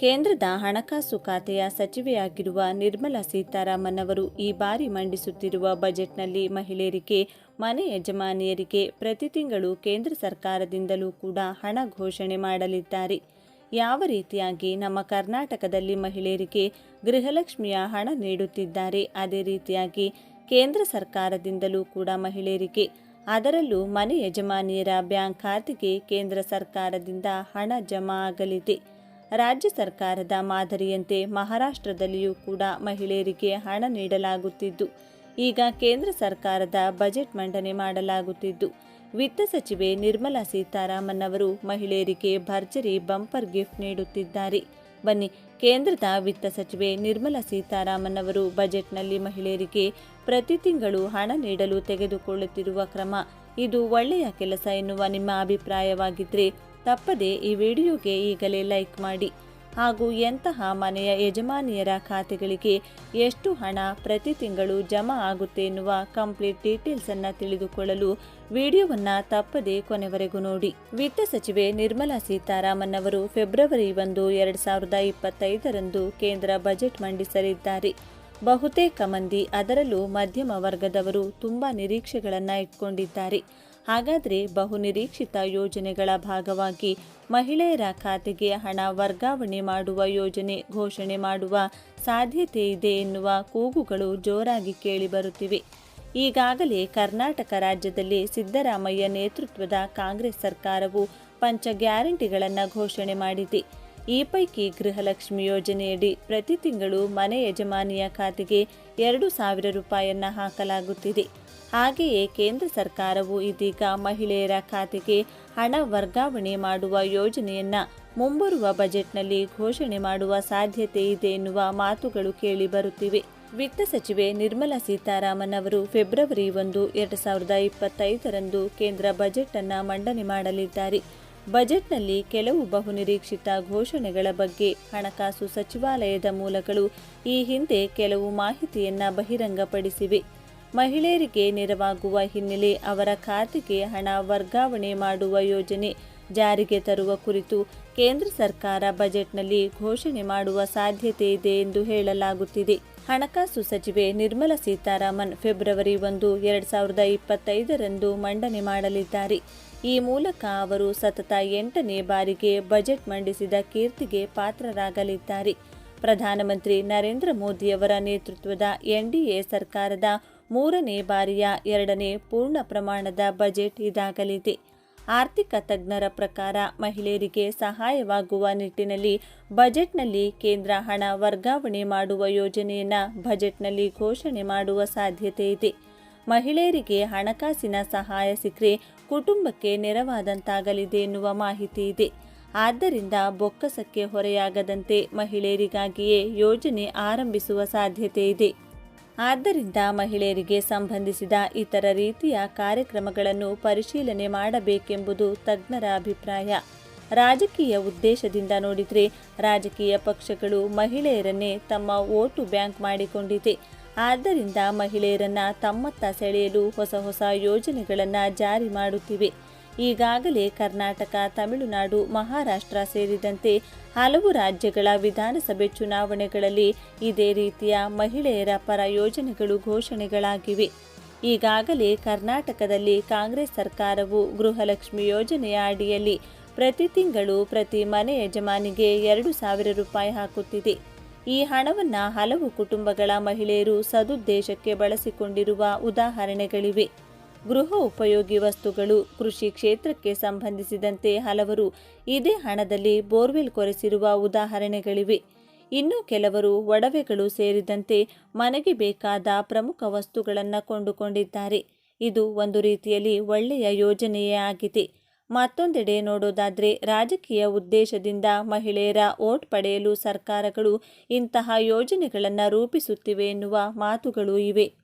ಕೇಂದ್ರದ ಹಣಕಾಸು ಖಾತೆಯ ಸಚಿವೆಯಾಗಿರುವ ನಿರ್ಮಲಾ ಸೀತಾರಾಮನ್ ಅವರು ಈ ಬಾರಿ ಮಂಡಿಸುತ್ತಿರುವ ಬಜೆಟ್ನಲ್ಲಿ ಮಹಿಳೆಯರಿಗೆ, ಮನೆ ಯಜಮಾನಿಯರಿಗೆ ಪ್ರತಿ ತಿಂಗಳು ಕೇಂದ್ರ ಸರ್ಕಾರದಿಂದಲೂ ಕೂಡ ಹಣ ಘೋಷಣೆ ಮಾಡಲಿದ್ದಾರೆ. ಯಾವ ರೀತಿಯಾಗಿ ನಮ್ಮ ಕರ್ನಾಟಕದಲ್ಲಿ ಮಹಿಳೆಯರಿಗೆ ಗೃಹಲಕ್ಷ್ಮಿಯ ಹಣ ನೀಡುತ್ತಿದ್ದಾರೆ, ಅದೇ ರೀತಿಯಾಗಿ ಕೇಂದ್ರ ಸರ್ಕಾರದಿಂದಲೂ ಕೂಡ ಮಹಿಳೆಯರಿಗೆ, ಅದರಲ್ಲೂ ಮನೆ ಯಜಮಾನಿಯರ ಬ್ಯಾಂಕ್ ಖಾತೆಗೆ ಕೇಂದ್ರ ಸರ್ಕಾರದಿಂದ ಹಣ ಜಮಾ ಆಗಲಿದೆ. ರಾಜ್ಯ ಸರ್ಕಾರದ ಮಾದರಿಯಂತೆ ಮಹಾರಾಷ್ಟ್ರದಲ್ಲಿಯೂ ಕೂಡ ಮಹಿಳೆಯರಿಗೆ ಹಣ ನೀಡಲಾಗುತ್ತಿದ್ದು, ಈಗ ಕೇಂದ್ರ ಸರ್ಕಾರದ ಬಜೆಟ್ ಮಂಡನೆ ಮಾಡಲಾಗುತ್ತಿದ್ದು, ವಿತ್ತ ಸಚಿವೆ ನಿರ್ಮಲಾ ಸೀತಾರಾಮನ್ ಅವರು ಮಹಿಳೆಯರಿಗೆ ಭರ್ಜರಿ ಬಂಪರ್ ಗಿಫ್ಟ್ ನೀಡುತ್ತಿದ್ದಾರೆ. ಬನ್ನಿ, ಕೇಂದ್ರದ ವಿತ್ತ ಸಚಿವೆ ನಿರ್ಮಲಾ ಸೀತಾರಾಮನ್ ಅವರು ಬಜೆಟ್ನಲ್ಲಿ ಮಹಿಳೆಯರಿಗೆ ಪ್ರತಿ ತಿಂಗಳು ಹಣ ನೀಡಲು ತೆಗೆದುಕೊಳ್ಳುತ್ತಿರುವ ಕ್ರಮ, ಇದು ಒಳ್ಳೆಯ ಕೆಲಸ ಎನ್ನುವ ನಿಮ್ಮ ಅಭಿಪ್ರಾಯವಾಗಿದ್ದರೆ ತಪ್ಪದೆ ಈ ವಿಡಿಯೋಗೆ ಈಗಲೇ ಲೈಕ್ ಮಾಡಿ ಹಾಗೂ ಎಂತಹ ಮನೆಯ ಯಜಮಾನಿಯರ ಖಾತೆಗಳಿಗೆ ಎಷ್ಟು ಹಣ ಪ್ರತಿ ತಿಂಗಳು ಜಮಾ ಆಗುತ್ತೆ ಎನ್ನುವ ಕಂಪ್ಲೀಟ್ ಡೀಟೇಲ್ಸ್ ಅನ್ನ ತಿಳಿದುಕೊಳ್ಳಲು ವಿಡಿಯೋವನ್ನ ತಪ್ಪದೆ ಕೊನೆವರೆಗೂ ನೋಡಿ. ವಿತ್ತ ಸಚಿವೆ ನಿರ್ಮಲಾ ಸೀತಾರಾಮನ್ ಅವರು ಫೆಬ್ರವರಿ ಒಂದು, ಎರಡು ಸಾವಿರದ ಇಪ್ಪತ್ತೈದರಂದು ಕೇಂದ್ರ ಬಜೆಟ್ ಮಂಡಿಸಲಿದ್ದಾರೆ. ಬಹುತೇಕ ಮಂದಿ ಅದರಲ್ಲೂ ಮಧ್ಯಮ ವರ್ಗದವರು ತುಂಬಾ ನಿರೀಕ್ಷೆಗಳನ್ನು ಇಟ್ಕೊಂಡಿದ್ದಾರೆ. ಹಾಗಾದರೆ ಬಹುನಿರೀಕ್ಷಿತ ಯೋಜನೆಗಳ ಭಾಗವಾಗಿ ಮಹಿಳೆಯರ ಖಾತೆಗೆ ಹಣ ವರ್ಗಾವಣೆ ಮಾಡುವ ಯೋಜನೆ ಘೋಷಣೆ ಮಾಡುವ ಸಾಧ್ಯತೆ ಇದೆ ಎನ್ನುವ ಕೂಗುಗಳು ಜೋರಾಗಿ ಕೇಳಿಬರುತ್ತಿವೆ ಈಗಾಗಲೇ ಕರ್ನಾಟಕ ರಾಜ್ಯದಲ್ಲಿ ಸಿದ್ದರಾಮಯ್ಯ ನೇತೃತ್ವದ ಕಾಂಗ್ರೆಸ್ ಸರ್ಕಾರವು ಪಂಚ ಗ್ಯಾರಂಟಿಗಳನ್ನು ಘೋಷಣೆ ಮಾಡಿದೆ. ಈ ಪೈಕಿ ಗೃಹಲಕ್ಷ್ಮಿ ಯೋಜನೆಯಡಿ ಪ್ರತಿ ತಿಂಗಳು ಮನೆ ಯಜಮಾನಿಯ ಖಾತೆಗೆ ಎರಡು ಸಾವಿರ ರೂಪಾಯಿಯನ್ನು ಹಾಕಲಾಗುತ್ತಿದೆ. ಹಾಗೆಯೇ ಕೇಂದ್ರ ಸರ್ಕಾರವು ಇದೀಗ ಮಹಿಳೆಯರ ಖಾತೆಗೆ ಹಣ ವರ್ಗಾವಣೆ ಮಾಡುವ ಯೋಜನೆಯನ್ನ ಮುಂಬರುವ ಬಜೆಟ್ನಲ್ಲಿ ಘೋಷಣೆ ಮಾಡುವ ಸಾಧ್ಯತೆ ಇದೆ ಎನ್ನುವ ಮಾತುಗಳು ಕೇಳಿ ಬರುತ್ತಿವೆ. ವಿತ್ತ ಸಚಿವೆ ನಿರ್ಮಲಾ ಸೀತಾರಾಮನ್ ಅವರು ಫೆಬ್ರವರಿ ಒಂದು, ಎರಡು ಸಾವಿರದ ಇಪ್ಪತ್ತೈದರಂದು ಕೇಂದ್ರ ಬಜೆಟ್ ಅನ್ನ ಮಂಡನೆ ಮಾಡಲಿದ್ದಾರೆ. ಬಜೆಟ್ನಲ್ಲಿ ಕೆಲವು ಬಹುನಿರೀಕ್ಷಿತ ಘೋಷಣೆಗಳ ಬಗ್ಗೆ ಹಣಕಾಸು ಸಚಿವಾಲಯದ ಮೂಲಗಳು ಈ ಹಿಂದೆ ಕೆಲವು ಮಾಹಿತಿಯನ್ನ ಬಹಿರಂಗಪಡಿಸಿವೆ. ಮಹಿಳೆಯರಿಗೆ ನೆರವಾಗುವ ಹಿನ್ನೆಲೆ ಅವರ ಖಾತೆಗೆ ಹಣ ವರ್ಗಾವಣೆ ಮಾಡುವ ಯೋಜನೆ ಜಾರಿಗೆ ತರುವ ಕುರಿತು ಕೇಂದ್ರ ಸರ್ಕಾರ ಬಜೆಟ್ನಲ್ಲಿ ಘೋಷಣೆ ಮಾಡುವ ಸಾಧ್ಯತೆ ಇದೆ ಎಂದು ಹೇಳಲಾಗುತ್ತಿದೆ. ಹಣಕಾಸು ಸಚಿವೆ ನಿರ್ಮಲಾ ಸೀತಾರಾಮನ್ ಫೆಬ್ರವರಿ ಒಂದು, ಎರಡ್ ಸಾವಿರದ ಇಪ್ಪತ್ತೈದರಂದು ಮಂಡನೆ ಮಾಡಲಿದ್ದಾರೆ. ಈ ಮೂಲಕ ಅವರು ಸತತ ಎಂಟನೇ ಬಾರಿಗೆ ಬಜೆಟ್ ಮಂಡಿಸಿದ ಕೀರ್ತಿಗೆ ಪಾತ್ರರಾಗಲಿದ್ದಾರೆ. ಪ್ರಧಾನಮಂತ್ರಿ ನರೇಂದ್ರ ಮೋದಿಯವರ ನೇತೃತ್ವದ ಎನ್ಡಿಎ ಸರ್ಕಾರದ ಮೂರನೇ ಬಾರಿಯ ಎರಡನೇ ಪೂರ್ಣ ಪ್ರಮಾಣದ ಬಜೆಟ್ ಇದಾಗಲಿದೆ. ಆರ್ಥಿಕ ತಜ್ಞರ ಪ್ರಕಾರ ಮಹಿಳೆಯರಿಗೆ ಸಹಾಯವಾಗುವ ನಿಟ್ಟಿನಲ್ಲಿ ಬಜೆಟ್ನಲ್ಲಿ ಕೇಂದ್ರ ಹಣ ವರ್ಗಾವಣೆ ಮಾಡುವ ಯೋಜನೆಯನ್ನು ಬಜೆಟ್ನಲ್ಲಿ ಘೋಷಣೆ ಮಾಡುವ ಸಾಧ್ಯತೆ ಇದೆ. ಮಹಿಳೆಯರಿಗೆ ಹಣಕಾಸಿನ ಸಹಾಯ ಸಿಕ್ಕರೆ ಕುಟುಂಬಕ್ಕೆ ನೆರವಾದಂತಾಗಲಿದೆ ಎನ್ನುವ ಮಾಹಿತಿ ಇದೆ. ಆದ್ದರಿಂದ ಬೊಕ್ಕಸಕ್ಕೆ ಹೊರೆಯಾಗದಂತೆ ಮಹಿಳೆಯರಿಗಾಗಿಯೇ ಯೋಜನೆ ಆರಂಭಿಸುವ ಸಾಧ್ಯತೆ ಇದೆ. ಆದ್ದರಿಂದ ಮಹಿಳೆಯರಿಗೆ ಸಂಬಂಧಿಸಿದ ಇತರ ರೀತಿಯ ಕಾರ್ಯಕ್ರಮಗಳನ್ನು ಪರಿಶೀಲನೆ ಮಾಡಬೇಕೆಂಬುದು ತಜ್ಞರ ಅಭಿಪ್ರಾಯ. ರಾಜಕೀಯ ಉದ್ದೇಶದಿಂದ ನೋಡಿದರೆ ರಾಜಕೀಯ ಪಕ್ಷಗಳು ಮಹಿಳೆಯರನ್ನೇ ತಮ್ಮ ಓಟು ಬ್ಯಾಂಕ್ ಮಾಡಿಕೊಂಡಿದೆ. ಆದ್ದರಿಂದ ಮಹಿಳೆಯರನ್ನ ತಮ್ಮತ್ತ ಸೆಳೆಯಲು ಹೊಸ ಹೊಸ ಯೋಜನೆಗಳನ್ನು ಜಾರಿ ಮಾಡುತ್ತಿವೆ. ಈಗಾಗಲೇ ಕರ್ನಾಟಕ, ತಮಿಳುನಾಡು, ಮಹಾರಾಷ್ಟ್ರ ಸೇರಿದಂತೆ ಹಲವು ರಾಜ್ಯಗಳ ವಿಧಾನಸಭೆ ಚುನಾವಣೆಗಳಲ್ಲಿ ಇದೇ ರೀತಿಯ ಮಹಿಳೆಯರ ಪರ ಯೋಜನೆಗಳು ಘೋಷಣೆಗಳಾಗಿವೆ. ಈಗಾಗಲೇ ಕರ್ನಾಟಕದಲ್ಲಿ ಕಾಂಗ್ರೆಸ್ ಸರ್ಕಾರವು ಗೃಹಲಕ್ಷ್ಮಿ ಯೋಜನೆಯ ಅಡಿಯಲ್ಲಿ ಪ್ರತಿ ತಿಂಗಳು ಪ್ರತಿ ಮನೆ ಯಜಮಾನಿಗೆ ಎರಡು ಸಾವಿರ ರೂಪಾಯಿ ಹಾಕುತ್ತಿದೆ. ಈ ಹಣವನ್ನು ಹಲವು ಕುಟುಂಬಗಳ ಮಹಿಳೆಯರು ಸದುದ್ದೇಶಕ್ಕೆ ಬಳಸಿಕೊಂಡಿರುವ ಉದಾಹರಣೆಗಳಿವೆ. ಗೃಹ ಉಪಯೋಗಿ ವಸ್ತುಗಳು ಕೃಷಿ ಕ್ಷೇತ್ರಕ್ಕೆ ಸಂಬಂಧಿಸಿದಂತೆ ಹಲವರು ಇದೇ ಹಣದಲ್ಲಿ ಬೋರ್ವೆಲ್ ಕೊರೆಸಿರುವ ಉದಾಹರಣೆಗಳಿವೆ. ಇನ್ನು ಕೆಲವರು ಒಡವೆಗಳು ಸೇರಿದಂತೆ ಮನೆಗೆ ಬೇಕಾದ ಪ್ರಮುಖ ವಸ್ತುಗಳನ್ನು ಕೊಂಡುಕೊಂಡಿದ್ದಾರೆ. ಇದು ಒಂದು ರೀತಿಯಲ್ಲಿ ಒಳ್ಳೆಯ ಯೋಜನೆಯೇ ಆಗಿದೆ. ಮತ್ತೊಂದೆಡೆ ನೋಡೋದಾದರೆ ರಾಜಕೀಯ ಉದ್ದೇಶದಿಂದ ಮಹಿಳೆಯರ ಓಟ್ ಪಡೆಯಲು ಸರ್ಕಾರಗಳು ಇಂತಹ ಯೋಜನೆಗಳನ್ನು ರೂಪಿಸುತ್ತಿವೆ ಎನ್ನುವ ಮಾತುಗಳು ಇವೆ.